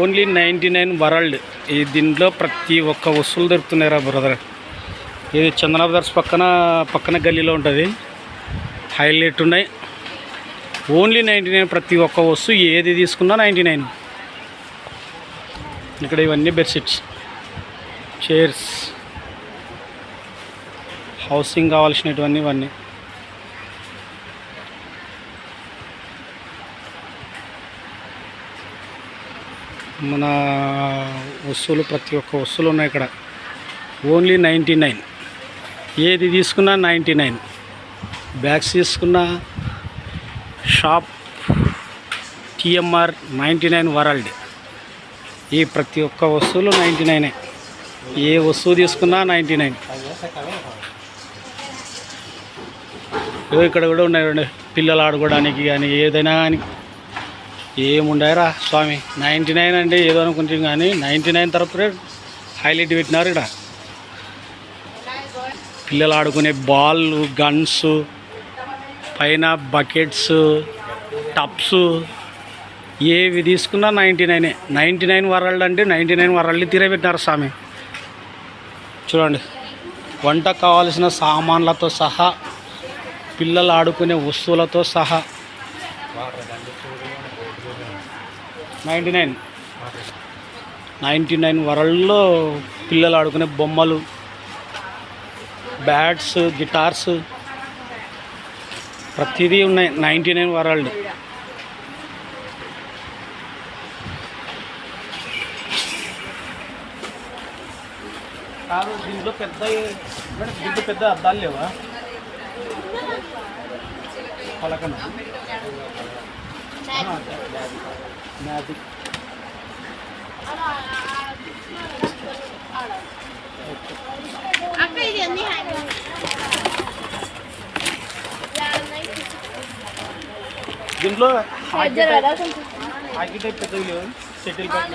Only ninety nine world. ఈ దీంట్లో ప్రతి ఒక్క వస్తువులు దొరుకుతున్నాయి రా బ్రదర్. ఇది చందన బ్రదర్స్ పక్కన పక్కన గల్లీలో ఉంటుంది. హైలైట్ ఉన్నాయి. ఓన్లీ నైంటీ నైన్ ప్రతి ఒక్క వస్తువు ఏది తీసుకున్నా నైంటీ నైన్. ఇక్కడ ఇవన్నీ బెడ్షీట్స్. చైర్స్. హౌసింగ్ కావాల్సినటువన్నీ ఇవన్నీ. మన వస్తువులు ప్రతి ఒక్క వస్తువులు ఉన్నాయి ఇక్కడ. ఓన్లీ నైంటీ నైన్ ఏది తీసుకున్నా నైంటీ నైన్ బ్యాగ్స్ తీసుకున్నా shop TMR ninety nine world ఈ ప్రతి ఒక్క వస్తువులు నైంటీ నైనే ఏ వస్తువు తీసుకున్నా నైంటీ నైన్ ఇక్కడ కూడా ఉన్నాయి పిల్లలు ఆడుకోవడానికి కానీ ఏదైనా కానీ. ఏముండాయరా స్వామి? నైంటీ నైన్ అంటే ఏదో అనుకుంటాం కానీ నైంటీ నైన్ తరపునే హైలైట్ పెట్టినారు ఇక్కడ. పిల్లలు ఆడుకునే బాల్ గన్స్ పైన బకెట్స్ టప్స్ ఏవి తీసుకున్నా నైంటీ నైనే నైంటీ నైన్ వరల్డ్ అంటే నైంటీ నైన్ వరల్డ్ తీరబెట్టినారు స్వామి. చూడండి వంట కావాల్సిన సామాన్లతో సహా పిల్లలు ఆడుకునే వస్తువులతో సహా. Ninety nine. నైంటీ నైన్ వరల్డ్లో పిల్లలు ఆడుకునే బొమ్మలు బ్యాట్స్ గిటార్స్ ప్రతిదీ ఉన్నాయి నైంటీ నైన్ వరల్డ్. కాదు దీంట్లో పెద్ద దీంట్లో పెద్ద అద్దాలు లేవా? పలకన? మ్యాజిక్ అక్క ఇది అన్ని దీంట్లో టైప్ పెద్దవి లేవు. షటిల్ బ్యాట్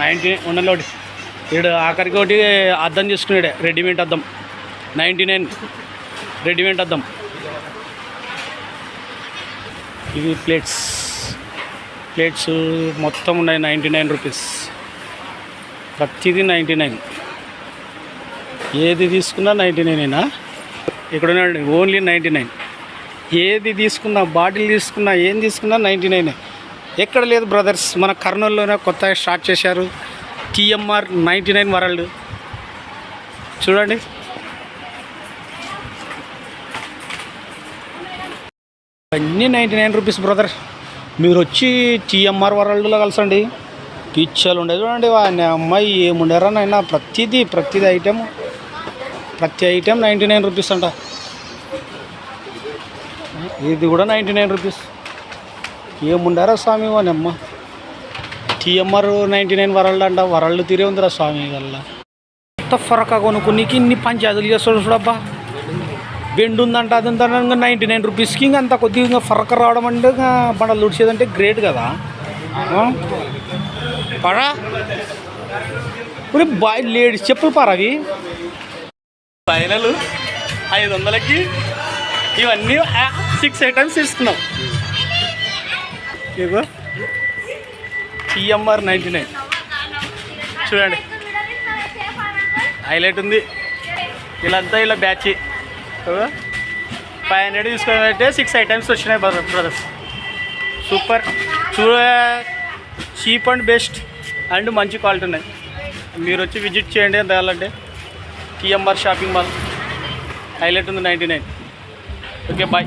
నైన్టీ ఉండలో ఒకటి. వీడు ఆఖరికి ఒకటి అద్దం తీసుకున్నాడే రెడీమేడ్ అద్దం. Ninety nine. రెడీమేడ్ అద్దం. ఇవి ప్లేట్స్ ప్లేట్స్ మొత్తం ఉన్నాయి నైంటీ నైన్ రూపీస్. ప్రతిదీ నైంటీ నైన్. ఏది తీసుకున్నా నైంటీ నైనేనా? ఇక్కడ ఉన్నాడు ఓన్లీ నైంటీ నైన్. ఏది తీసుకున్నా బాటిల్ తీసుకున్నా ఏం తీసుకున్నా నైంటీ నైనే. ఎక్కడ లేదు బ్రదర్స్. మన కర్నూలులోనే కొత్తగా స్టార్ట్ చేశారు. TMR ninety nine world. చూడండి. అన్నీ నైంటీ నైన్ రూపీస్ బ్రదర్. మీరు వచ్చి టీఎంఆర్ వరల్డ్లో కలసండి. పిచ్చలు ఉండే చూడండి వాడిని. అమ్మాయి ఏముండారా నాయన? ప్రతిదీ ప్రతిదీ ఐటెం. ప్రతి ఐటెం నైంటీ నైన్ రూపీస్ అంట. ఇది కూడా నైంటీ నైన్ రూపీస్. ఏముండారా స్వామి వాని అమ్మ? టీఎంఆర్ నైంటీ నైన్ వరల్డ్ అంట వరల్డ్ తీరే ఉందిరా స్వామి గల్లా ఎంత ఫరక కొనుక్కునికి ఇన్ని పంచాయతీలు చేస్తాడు చూడబ్బా. బెండ్ ఉందంట అది ఉందంట నైంటీ నైన్ రూపీస్కి ఇంకా అంత కొద్దిగా ఫరక రావడం అంటే ఇంకా బండలు ఉడిచేదంటే గ్రేట్ కదా. పడా బాయ్ లేడీస్ చెప్పులు పారవి ఫైనల్ ఐదు వందలకి ఇవన్నీ సిక్స్ ఐటమ్స్ ఇస్తున్నాం ఇదిగో టీఎంఆర్ నైంటీ నైన్ చూడండి. హైలైట్ ఉంది. వీళ్ళంతా ఇలా బ్యాచ్ ఫైవ్ హండ్రెడ్ తీసుకున్నట్టే సిక్స్ ఐటమ్స్ వచ్చినాయి బ్రదర్స్ సూపర్ చూ చీప్ అండ్ బెస్ట్ అండ్ మంచి క్వాలిటీ ఉన్నాయి. మీరు వచ్చి విజిట్ చేయండి ఎంత కావాలంటే. టీఎంఆర్ షాపింగ్ మాల్ హైలైట్ ఉంది నైంటీ నైన్ ఓకే బాయ్